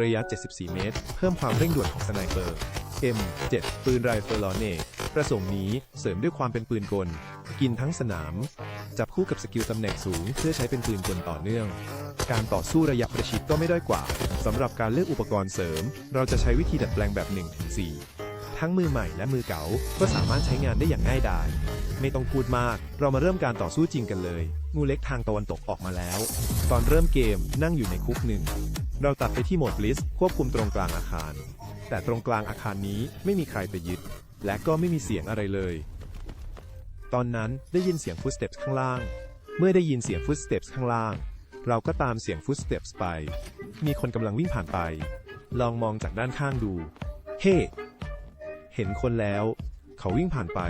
ระยะ 74 เมตร เพิ่มความเร่งด่วนของสไนเปอร์ M7 ปืนไรเฟิลลอเน่ประสงค์นี้เสริมด้วยความเป็นปืนกล กินทั้งสนาม จับคู่กับสกิลตำแหน่งสูง เพื่อใช้เป็นปืนกลต่อเนื่อง การต่อสู้ระยะประชิดก็ไม่ด้อยกว่าสำหรับการเลือกอุปกรณ์เสริม เราจะใช้วิธีดัดแปลงแบบ 1-4 ทั้งมือใหม่และมือเก่าก็สามารถใช้งานได้อย่างง่ายดายไม่ต้องพูดมาก เรามาเริ่มการต่อสู้จริงกันเลย งูเล็กทางตะวันตกออกมาแล้ว ตอนเริ่มเกมนั่งอยู่ในคุกหนึ่ง เราตัดไปที่โหมดบลิสควบคุมตรงกลางอาคาร แต่ตรงกลางอาคารนี้ไม่มีใครไปยึด และก็ไม่มีเสียงอะไรเลย ตอนนั้นได้ยินเสียงฟุตสเต็ปข้างล่าง เมื่อได้ยินเสียงฟุตสเต็ปข้างล่าง เราก็ตามเสียงฟุตสเต็ปไป มีคนกำลังวิ่งผ่านไป ลองมองจากด้านข้างดู เฮ้เห็นคนแล้ว เขาวิ่งผ่านไป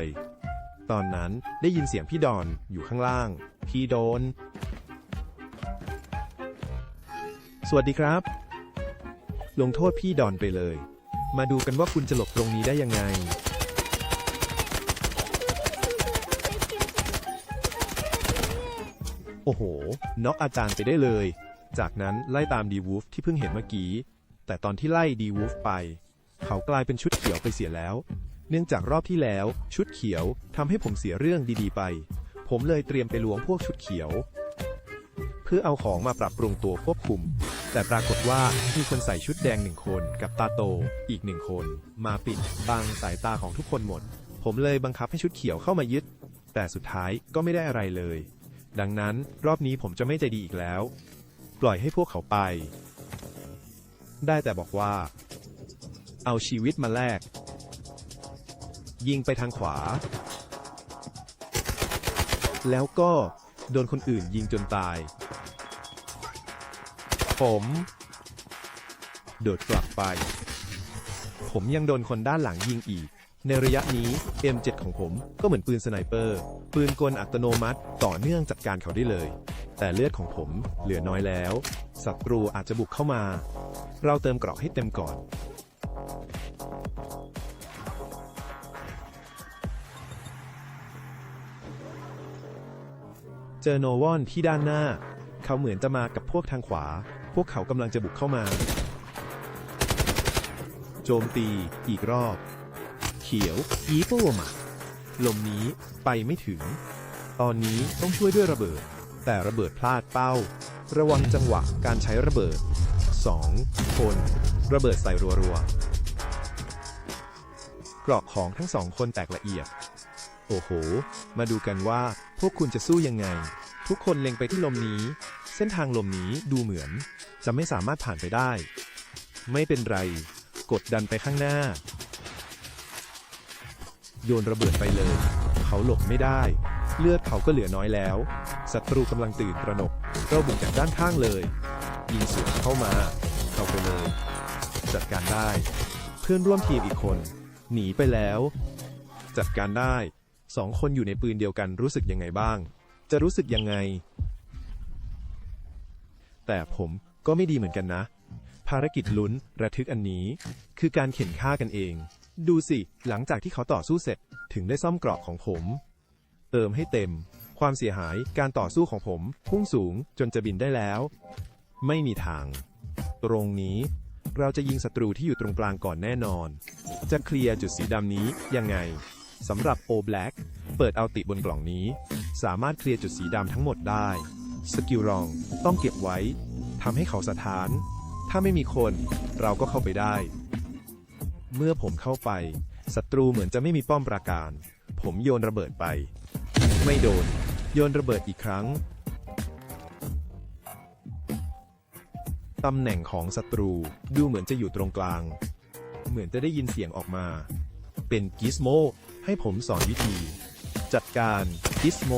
ตอนนั้นได้ยินเสียงพี่ดอนอยู่ข้างล่าง พี่โดน สวัสดีครับ ลงโทษพี่ดอนไปเลย มาดูกันว่าคุณจะหลบตรงนี้ได้ยังไง โอ้โห น็อกอาจารย์ไปได้เลย จากนั้นไล่ตามดีวูฟที่เพิ่งเห็นเมื่อกี้ แต่ตอนที่ไล่ดีวูฟไป เขากลายเป็นชุดเขียวไปเสียแล้ว เนื่องจากรอบที่แล้ว ชุดเขียวทำให้ผมเสียเรื่องดีๆไป ผมเลยเตรียมไปลวงพวกชุดเขียว เพื่อเอาของมาปรับปรุงตัวควบคุม แต่ปรากฏว่ามีคนใส่ชุดแดงหนึ่งคนกับตาโต อีกหนึ่งคน มาปิดบังสายตาของทุกคนหมด ผมเลยบังคับให้ชุดเขียวเข้ามายึด แต่สุดท้ายก็ไม่ได้อะไรเลย ดังนั้นรอบนี้ผมจะไม่ใจดีอีกแล้ว ปล่อยให้พวกเขาไป ได้แต่บอกว่า เอาชีวิตมาแลกยิงไปทางขวา แล้วก็โดนคนอื่นยิงจนตาย ผม โดดกลับไป ผมยังโดนคนด้านหลังยิงอีก ในระยะนี้ M7 ของผมก็เหมือนปืนสไนเปอร์ ปืนกลอัตโนมัติต่อเนื่องจัดการเขาได้เลย แต่เลือดของผมเหลือน้อยแล้ว ศัตรูอาจจะบุกเข้ามา เราเติมเกราะให้เต็มก่อนเจอโนวอนที่ด้านหน้า เขาเหมือนจะมากับพวกทางขวา พวกเขากำลังจะบุกเข้ามา โจมตี อีกรอบ เขียวอีโปมาลมนี้ไปไม่ถึง ตอนนี้ต้องช่วยด้วยระเบิด แต่ระเบิดพลาดเป้า ระวังจังหวะการใช้ระเบิด 2 คน ระเบิดใส่รัวๆกรอบของทั้งสองคนแตกละเอียด โอ้โห มาดูกันว่า พวกคุณจะสู้ยังไง ทุกคนเล็งไปที่ลมนี้ เส้นทางลมนี้ดูเหมือน จะไม่สามารถผ่านไปได้ ไม่เป็นไร กดดันไปข้างหน้า โยนระเบิดไปเลย เขาหลบไม่ได้ เลือดเขาก็เหลือน้อยแล้ว ศัตรูกำลังตื่นตระหนกเราบุกจากด้านข้างเลย ยิงสวนเข้ามา เข้าไปเลย จัดการได้ เพื่อนร่วมทีมอีกคน หนีไปแล้ว จัดการได้ สองคนอยู่ในปืนเดียวกันรู้สึกยังไงบ้าง จะรู้สึกยังไง แต่ผมก็ไม่ดีเหมือนกันนะ ภารกิจลุ้นระทึกอันนี้ คือการเข็นฆ่ากันเอง ดูสิ หลังจากที่เขาต่อสู้เสร็จถึงได้ซ่อมกราะของผม เติมให้เต็ม ความเสียหายการต่อสู้ของผมพุ่งสูงจนจะบินได้แล้ว ไม่มีทาง ตรงนี้เราจะยิงศัตรูที่อยู่ตรงกลางก่อนแน่นอน จะเคลียร์จุดสีดำนี้ยังไง สำหรับ O Black เปิดเอาติบนกล่องนี้ สามารถเคลียร์จุดสีดำทั้งหมดได้ สกิลรองต้องเก็บไว้ทำให้เขาสะท้าน ถ้าไม่มีคนเราก็เข้าไปได้ เมื่อผมเข้าไปศัตรูเหมือนจะไม่มีป้อมปราการ ผมโยนระเบิดไป ไม่โดน โยนระเบิดอีกครั้งตำแหน่งของศัตรูดูเหมือนจะอยู่ตรงกลาง เหมือนจะได้ยินเสียงออกมา เป็นกิสโม ให้ผมสอนวิธี จัดการกิสโม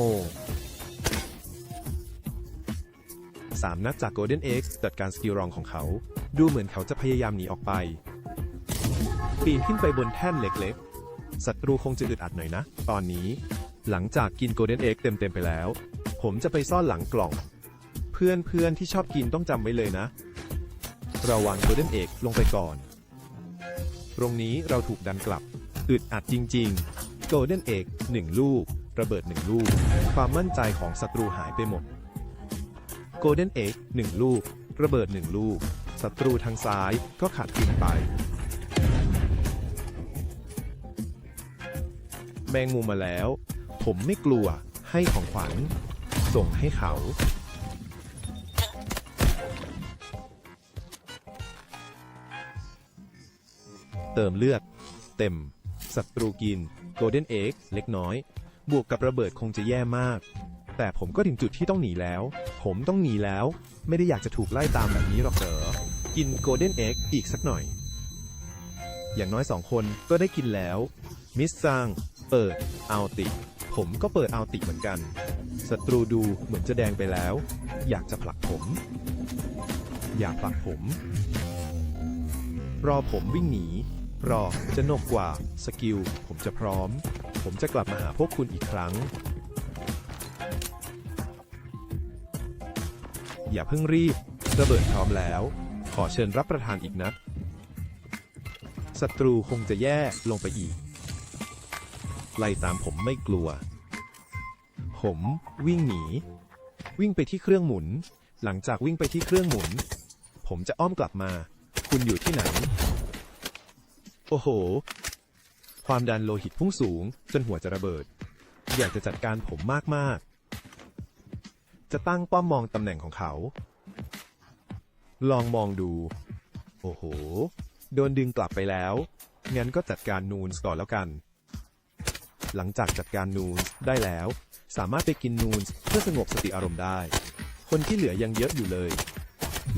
สามนัดจาก Golden X จัดการสกิลรองของเขา ดูเหมือนเขาจะพยายามหนีออกไป ปีนขึ้นไปบนแท่นเล็กๆศัตรูคงจะอึดอัดหน่อยนะ ตอนนี้ หลังจากกิน Golden X เต็มๆไปแล้ว ผมจะไปซ่อนหลังกล่อง เพื่อนๆที่ชอบกินต้องจำไว้เลยนะระวัง Golden X ลงไปก่อน ตรงนี้เราถูกดันกลับ อึดอัดจริงๆ Golden Egg 1ลูก ระเบิด1ลูก ความมั่นใจของศัตรูหายไปหมด Golden Egg 1ลูก ระเบิด1ลูก ศัตรูทางซ้ายก็ขาดทุนไป แมงมุมมาแล้ว ผมไม่กลัว ให้ของขวัญ ส่งให้เขาเติมเลือด เต็ม ศัตรูกินโกลเด้นเอ็กเล็กน้อย บวกกับระเบิดคงจะแย่มาก แต่ผมก็ถึงจุดที่ต้องหนีแล้ว ผมต้องหนีแล้ว ไม่ได้อยากจะถูกไล่ตามแบบนี้หรอกเต๋อกินโกลเด้นเอ็กอีกสักหน่อย อย่างน้อยสองคนก็ได้กินแล้ว มิสซังเปิดเอาติผมก็เปิดเอาติเหมือนกันศัตรูดูเหมือนจะแดงไปแล้ว อยากจะผลักผม อย่าผลักผม รอผมวิ่งหนี รอ จะนกกว่า สกิล ผมจะพร้อม ผมจะกลับมาหาพวกคุณอีกครั้ง อย่าเพิ่งรีบ ระเบิดพร้อมแล้ว ขอเชิญรับประทานอีกนัด ศัตรูคงจะแย่ลงไปอีก ไล่ตามผมไม่กลัว ผมวิ่งหนี วิ่งไปที่เครื่องหมุน หลังจากวิ่งไปที่เครื่องหมุน ผมจะอ้อมกลับมา คุณอยู่ที่ไหน โอ้โห ความดันโลหิตพุ่งสูง จนหัวจะระเบิด อยากจะจัดการผมมาก ๆ จะตั้งป้อมมองตำแหน่งของเขา ลองมองดู โอ้โห โดนดึงกลับไปแล้ว งั้นก็จัดการนูนส์ก่อนแล้วกัน หลังจากจัดการนูนส์ได้แล้ว สามารถไปกินนูนส์เพื่อสงบสติอารมณ์ได้ คนที่เหลือยังเยอะอยู่เลย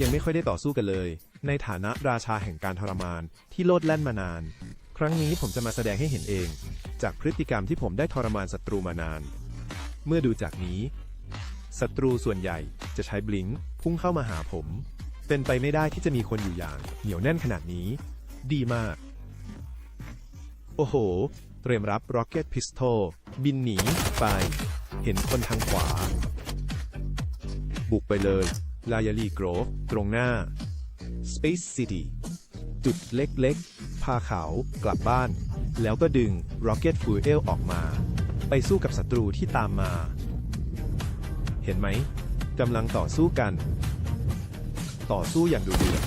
ยังไม่ค่อยได้ต่อสู้กันเลย ในฐานะราชาแห่งการทรมานที่โลดแล่นมานาน ครั้งนี้ผมจะมาแสดงให้เห็นเอง จากพฤติกรรมที่ผมได้ทรมานศัตรูมานาน เมื่อดูจากนี้ศัตรูส่วนใหญ่จะใช้บลิงพุ่งเข้ามาหาผม เป็นไปไม่ได้ที่จะมีคนอยู่อย่าง เหนียวแน่นขนาดนี้ ดีมาก โอ้โห เตรียมรับ Rocket Pistol บินหนีไป เห็นคนทางขวา บุกไปเลย ลายาลีโกรฟตรงหน้า Space City จุดเล็กๆ พาเขากลับบ้าน แล้วก็ดึง Rocket Fuel ออกมา ไปสู้กับศัตรูที่ตามมา เห็นไหมกำลังต่อสู้กัน ต่อสู้อย่างดุเดือด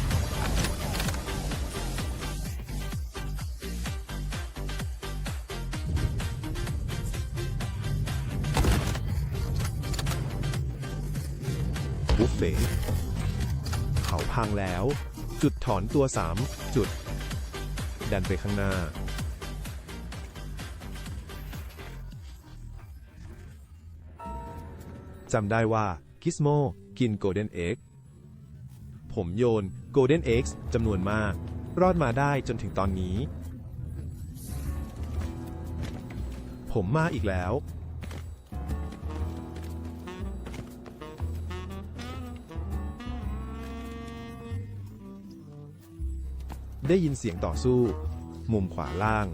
บุฟเฟ่เขาพังแล้ว จุดถอนตัว 3 จุด ดันไปข้างหน้า จำได้ว่ากิสโมกินโกลเด้นเอ็กผมโยนโกลเด้นเอ็กจำนวนมาก รอดมาได้จนถึงตอนนี้ ผมมาอีกแล้ว ได้ยินเสียงต่อสู้ มุมขวาล่าง